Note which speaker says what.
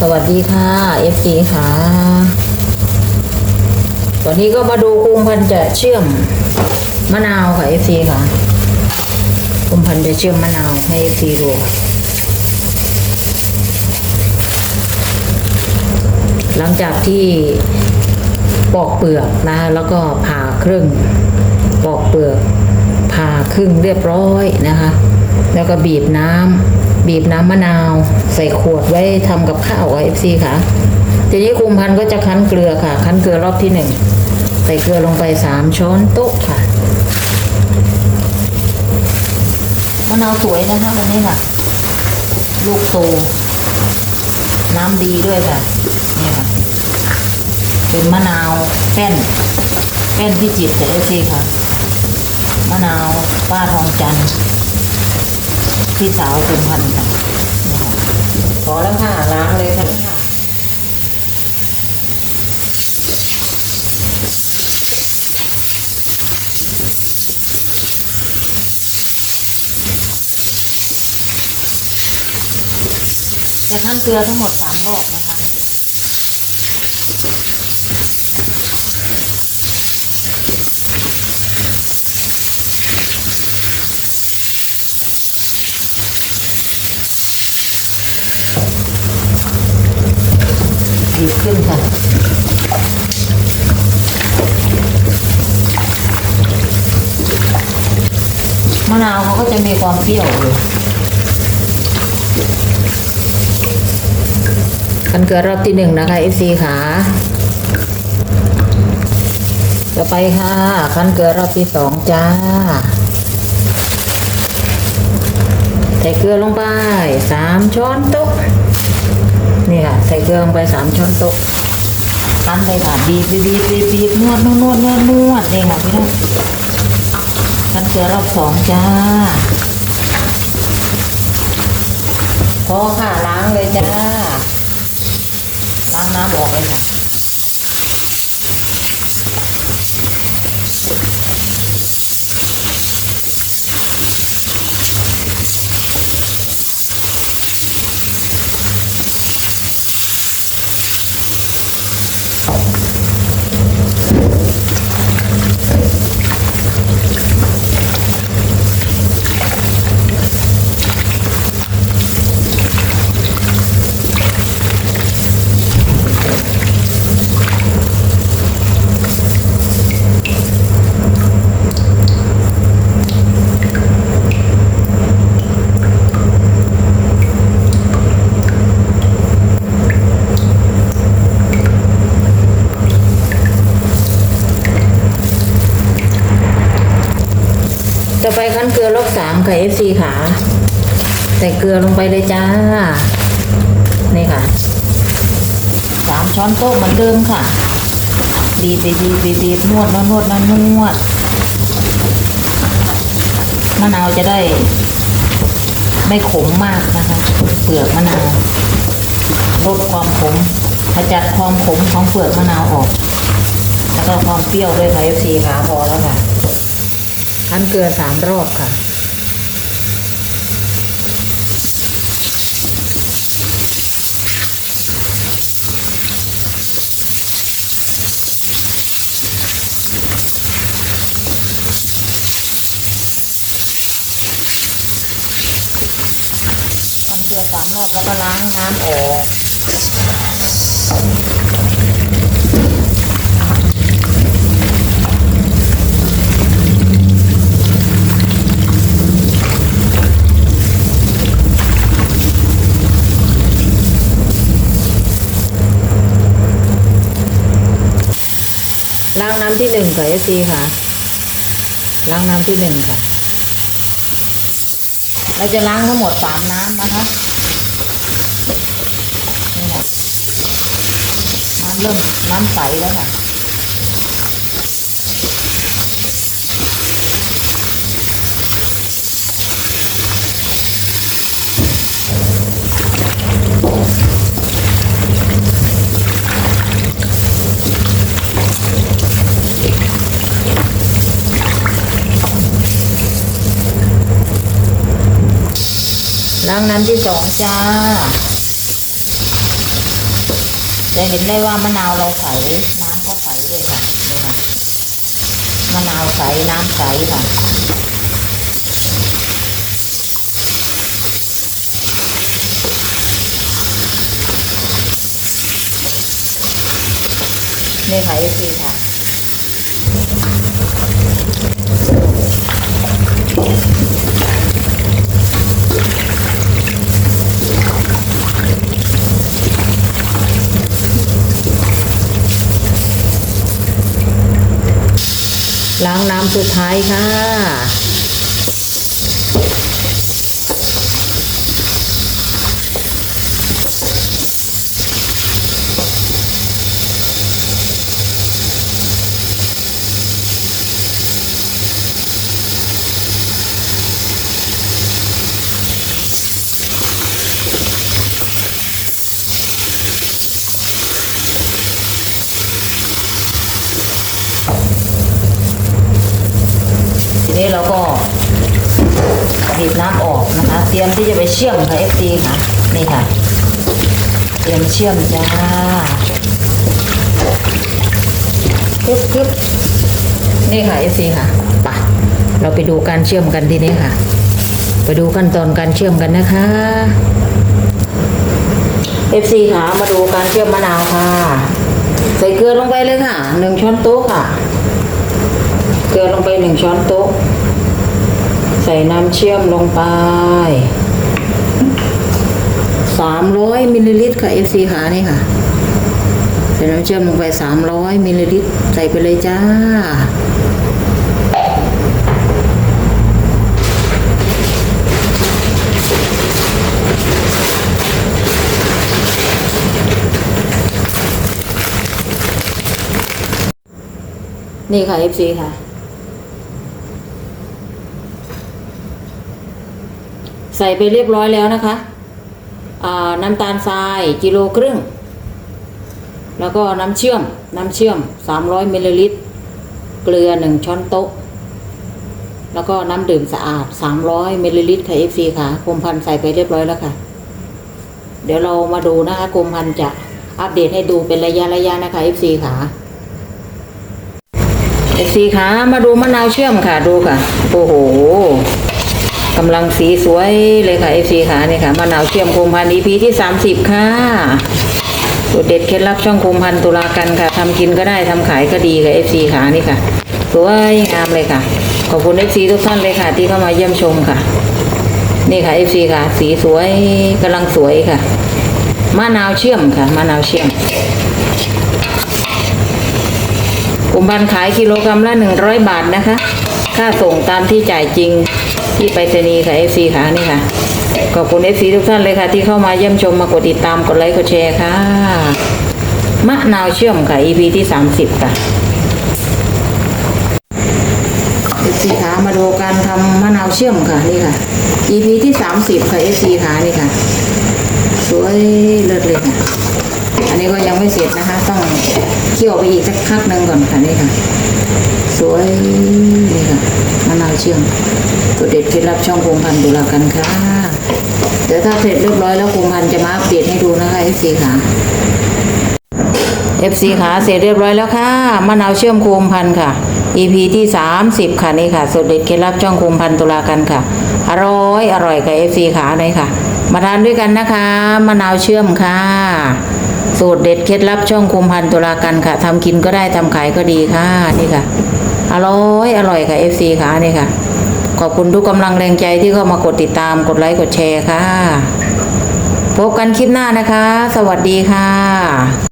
Speaker 1: สวัสดีค่ะ FG ค่ะวันนี้ก็มาดูคุงพันจะเชื่อมมะนาวค่ะ FC ค่ะคุงพันจะเชื่อมมะนาวให้ FC ดูค่ะ หลังจากที่ปอกเปลือกนะ แล้วก็ผ่าครึ่ง ปอกเปลือกผ่าครึ่งเรียบร้อยนะคะ แล้วก็บีบน้ำ บีบน้ำมะนาว ใส่ขวดไว้ทำกับข้าวกับเอฟซีค่ะ ทีนี้คุมพันก็จะคั้นเกลือค่ะ คั้นเกลือรอบที่หนึ่งใส่เกลือลงไปสามช้อนโต๊ะค่ะมะนาวสวยนะคะวันนี้ค่ะ ลูกโต น้ำดีด้วยค่ะนี่ค่ะ เป็นมะนาวแป้นแป้นพิจิตแต่เอฟซีค่ะ มะนาวป้าทองจันทร์ พี่สาวคุณพันธ์ค่ะพอแล้วค่ะล้างเลยค่ะจะท่านเกลือทั้งหมดสามรอบนะคะ ดี ขึ้นค่ะ มะนาวเขาก็จะมีความเปรี้ยวอยู่กันเกลือรอบที่หนึ่งนะคะ FC ขาต่อไปค่ะคั้นเกลือรอบที่สองจ้า ใส่เกลือลงไปสามช้อนโต๊ะ นี่ค่ะใส่เกลือลงไปสามช้อนโต๊ะคั้นเลยค่ะบีบบีบบีบบีบบีบนวดนวดนวดนวดนวดนี่ค่ะพี่น้องกันเกลือรอบสองจ้าพอค่ะล้างเลยจ้าล้างน้ำออกเลยค่ะ ต่อไปคั้นเกลือรอบสาม ค่ะ FC ขาใส่เกลือลงไปเลยจ้า นี่ค่ะสามช้อนโต๊ะเหมือนเดิมค่ะ บีบบีบบีบบีบนวดนวดนวดนวดมะนาวจะได้ ไม่ขมมากนะคะ เปลือกมะนาวลดความขมขจัดความขมของเปลือกมะนาวออก แล้วก็ความเปรี้ยวด้วยค่ะ FC ขาพอแล้วค่ะ คั้นเกลือสามรอบค่ะ อสามรอบแล้วก็ล้างน้ำออกล้างน้ำที่หนึ่งค่ะเอซีค่ะ ล้างน้ำที่หนึ่งค่ะ เราจะล้างทั้งหมดสามน้ำนะคะ เริ่มน้ำใสแล้วค่ะล้างน้ำที่สองจ้า จะเห็นได้ว่ามะนาวเราใสน้ำก็ใสด้วยค่ะนี่ค่ะมะนาวใสน้ำใสค่ะนี่ค่ะเอฟซีค่ะ ล้างน้ำสุดท้ายค่ะ นี้เราก็บีบน้ำออกนะคะ เตรียมที่จะไปเชื่อมค่ะ FD ค่ะนี่ค่ะ เตรียมเชื่อมจ้าปึ๊บปึ๊บนี่ค่ะ FC ค่ะไปเราไปดูการเชื่อมกันทีนี้ค่ะ ไปดูขั้นตอนการเชื่อมกันนะคะ FC ค่ะมาดูการเชื่อมมะนาวค่ะ ใส่เกลือลงไปเลยค่ะหนึ่งช้อนโต๊ะค่ะ เกลือลงไปหนึ่งช้อนโต๊ะ ส่น้ำเชื่อมลงไปสามร้อยมิลลิลิตรค่ะ FC ขานี่ค่ะ ใส่น้ำเชื่อมลงไปสามร้อยมิลลิลิตรใส่ไปเลยจ้านี่ค่ะ FC ค่ะ ใส่ไปเรียบร้อยแล้วนะคะน้ำตาลทรายกิโลครึ่ง แล้วก็น้ำเชื่อมน้ำเชื่อม 300มิลลิลิตร เกลือ 1 ช้อนโต๊ะ แล้วก็น้ำดื่มสะอาด 300มิลลิลิตรค่ะ FC ค่ะกรมพันธ์ใส่ไปเรียบร้อยแล้วค่ะ เดี๋ยวเรามาดูนะคะกรมพันธ์จะอัปเดตให้ดูเป็นระยะระยะนะคะ FC ค่ะ FC ค่ะมาดูมะนาวเชื่อมค่ะดูค่ะ โอ้โห กำลังสีสวยเลยค่ะ FC ค่ะนี่ค่ะมะนาวเชื่อมโคมพันธุ์ EP ที่ 30 ค่ะสูตรเด็ดเคล็ดลับช่องโคมพันธุ์ตุลากันค่ะทำกินก็ได้ทำขายก็ดีค่ะ FC ค่ะนี่ค่ะสวยงามเลยค่ะ ขอบคุณ FC ทุกท่านเลยค่ะ ที่เข้ามาเยี่ยมชมค่ะ นี่ค่ะ FC ค่ะ สีสวยกำลังสวยค่ะมะนาวเชื่อมค่ะมะนาวเชื่อมกลุ่มพันธุ์ขายกิโลกรัมละ100บาทนะคะ ค่าส่งตามที่จ่ายจริงที่ไปรษณีย์ค่ะ FC ค่ะนี่ค่ะ ขอบคุณ FC ทุกท่านเลยค่ะ ที่เข้ามาเยี่ยมชมมากดติดตามกดไลค์กดแชร์ค่ะ มะนาวเชื่อมค่ะ EP ที่ 30 ค่ะ FC ค่ะมาดูการทำมะนาวเชื่อมค่ะนี่ค่ะ EP ที่ 30 ค่ะ FC ค่ะนี่ค่ะ สวยเลิศเลยค่ะ อันนี้ก็ยังไม่เสร็จนะคะ ต้องเคี่ยวไปอีกสักพักหนึ่งก่อนค่ะนี่ค่ะ สวยนี่ค่ะมะนาวเชื่อมตัวเด็ดเคล็ดลับช่องพงพันธุ์ดูแลกันค่ะเดี๋ยวถ้าเสร็จเรียบร้อยแล้วพงพันธุ์จะมาอัปเดตให้ดูนะคะ FC ค่ะ FC ค่ะเสร็จเรียบร้อยแล้วค่ะมะนาวเชื่อมโคมพันธุ์ค่ะ EP ที่ 30 ค่ะนี่ค่ะสูตรเด็ดเคล็ดลับช่องโคมพันธ์ตุลากันค่ะ อร่อยอร่อยกับ FC ค่ะนี่ค่ะ มาทานด้วยกันนะคะมะนาวเชื่อมค่ะ สูตรเด็ดเคล็ดลับช่องคุมพันธุ์ตุลากันค่ะทำกินก็ได้ทำขายก็ดีค่ะนี่ค่ะ อร่อยอร่อยค่ะ FC ค่ะนี่ค่ะ ขอบคุณทุกกำลังแรงใจที่เข้ามากดติดตามกดไลค์กดแชร์ค่ะ พบกันคลิปหน้านะคะ สวัสดีค่ะ